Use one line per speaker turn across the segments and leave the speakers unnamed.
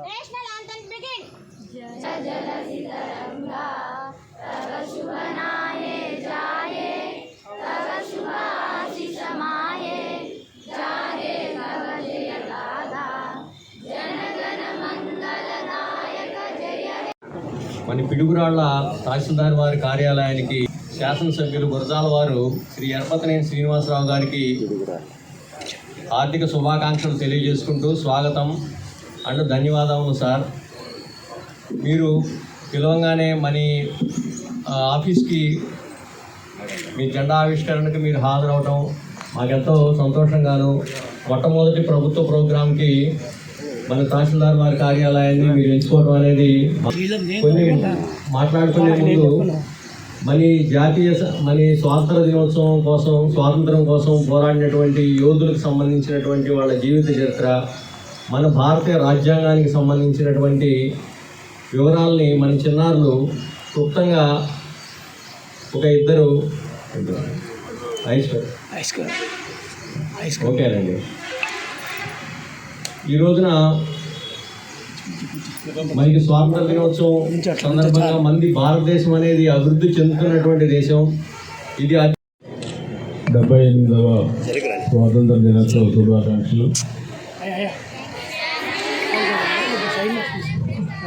National anthem begin.
Jai Jai Sitaram మన పిడుగురాళ్ళ తహసీల్దార్ వారి కార్యాలయానికి శాసనసభ్యులు గురజాల వారు శ్రీ ఎర్పతనేని శ్రీనివాసరావు గారికి ఆర్థిక శుభాకాంక్షలు తెలియజేసుకుంటూ స్వాగతం అండ్ ధన్యవాదములు సార్. మీరు పిలవంగానే మన ఆఫీస్కి మీ జెండా ఆవిష్కరణకు మీరు హాజరవటం మాకెంతో సంతోషంగాను. మొట్టమొదటి ప్రభుత్వ ప్రోగ్రాంకి మన తహసీల్దార్ వారి కార్యాలయాన్ని మీరు ఎంచుకోవడం అనేది కొన్ని మాట్లాడుకునే ముందు మన జాతీయ మన స్వాతంత్ర దినోత్సవం కోసం స్వాతంత్రం కోసం పోరాడినటువంటి యోధులకు సంబంధించినటువంటి వాళ్ళ జీవిత చరిత్ర మన భారతీయ రాజ్యాంగానికి సంబంధించినటువంటి వివరాల్ని మన చిన్నారులు క్లుప్తంగా ఒక ఇద్దరు ఓకేనండి ఈ రోజున మనకి స్వాతంత్ర దినోత్సవం సందర్భంగా మంది భారతదేశం అనేది అభివృద్ధి చెందుతున్నటువంటి దేశం ఇది
డెబ్బై ఎనిమిదవ స్వాతంత్ర దినోత్సవ శుభాకాంక్షలు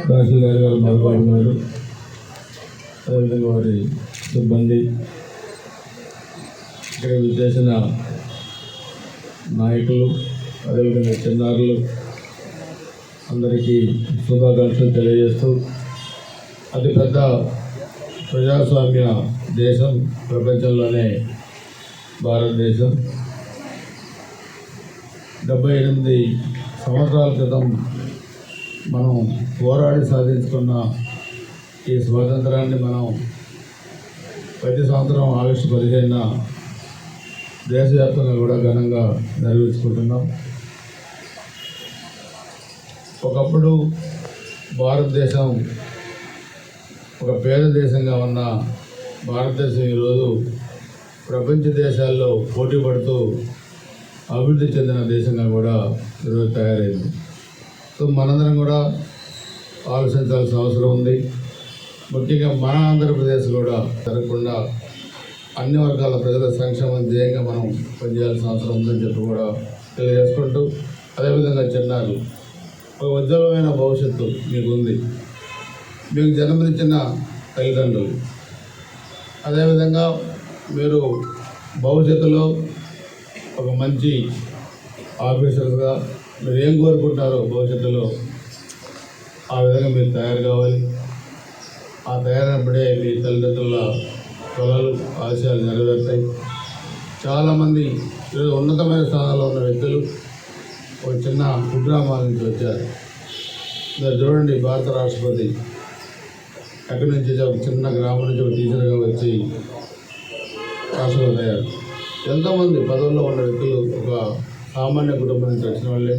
తహసీల్దార్ గారు మధుబాబు గారు అదేవిధంగా వారి సిబ్బంది ఇక్కడ విచ్చేసిన నాయకులు అదేవిధంగా చిన్నారులు అందరికీ శుభాకాంక్షలు తెలియజేస్తూ అతిపెద్ద ప్రజాస్వామ్య దేశం ప్రపంచంలోనే భారతదేశం. డెబ్బై ఎనిమిది సంవత్సరాల క్రితం మనం పోరాడి సాధించుకున్న ఈ స్వాతంత్రాన్ని మనం ప్రతి సంవత్సరం ఆగస్టు పదిహేనున దేశవ్యాప్తంగా కూడా ఘనంగా నిర్వహించుకుంటున్నాం ఒకప్పుడు భారతదేశం ఒక పేద దేశంగా ఉన్న భారతదేశం ఈరోజు ప్రపంచ దేశాల్లో పోటీ పడుతూ అభివృద్ధి చెందిన దేశంగా కూడా ఈరోజు తయారైంది. సో మనందరం కూడా ఆలోచించాల్సిన అవసరం ఉంది. ముఖ్యంగా మన ఆంధ్రప్రదేశ్ కూడా జరగకుండా అన్ని వర్గాల ప్రజల సంక్షేమం ధ్యేయంగా మనం పనిచేయాల్సిన అవసరం ఉందని చెప్పి కూడా తెలియజేసుకుంటూ అదేవిధంగా చిన్నారు ఒక ఉజ్వలమైన భవిష్యత్తు మీకు ఉంది మీకు జన్మనిచ్చిన తల్లిదండ్రులు అదేవిధంగా మీరు భవిష్యత్తులో ఒక మంచి ఆఫీసర్గా మీరు ఏం కోరుకుంటారో భవిష్యత్తులో ఆ విధంగా మీరు తయారు కావాలి. ఆ తయారైనప్పుడే మీ తల్లిదండ్రుల కళలు ఆశయాలు నెరవేరుతాయి. చాలామంది ఈరోజు ఉన్నతమైన స్థానాల్లో ఉన్న వ్యక్తులు ఒక చిన్న కుగ్రామాల నుంచి వచ్చారు. మీరు చూడండి భారత రాష్ట్రపతి అక్కడి నుంచి ఒక చిన్న గ్రామం నుంచి ఒక టీచర్గా వచ్చి రాష్ట్రపతి అయ్యారు ఎంతోమంది పదవుల్లో ఉన్న వ్యక్తులు ఒక సామాన్య కుటుంబం నుంచి వచ్చిన వాళ్ళే.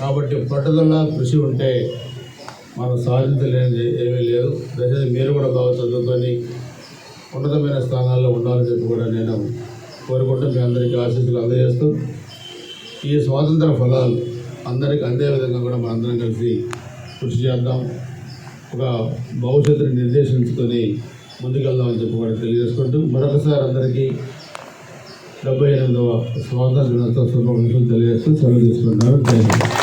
కాబట్టి పట్టుదల కృషి ఉంటే మనం సాధించలేనిది ఏమీ లేదు. దయచేసి మీరు కూడా బాగా చదువుకొని ఉన్నతమైన స్థానాల్లో ఉండాలని చెప్పి కూడా నేను కోరుకుంటూ మీ అందరికీ ఆశీస్సులు అందజేస్తూ ఈ స్వాతంత్ర ఫలాలు అందరికీ అందే విధంగా కూడా మనందరం కలిసి కృషి చేద్దాం. ఒక భవిష్యత్తుని నిర్దేశించుకొని ముందుకెళ్దామని చెప్పి కూడా తెలియజేసుకుంటూ మరొకసారి అందరికీ డెబ్బై ఎనిమిదవ స్వాతంత్ర దినోత్సవ శుభాకాంక్షలు తెలియజేస్తూ సెలవు తీసుకుంటున్నారు జై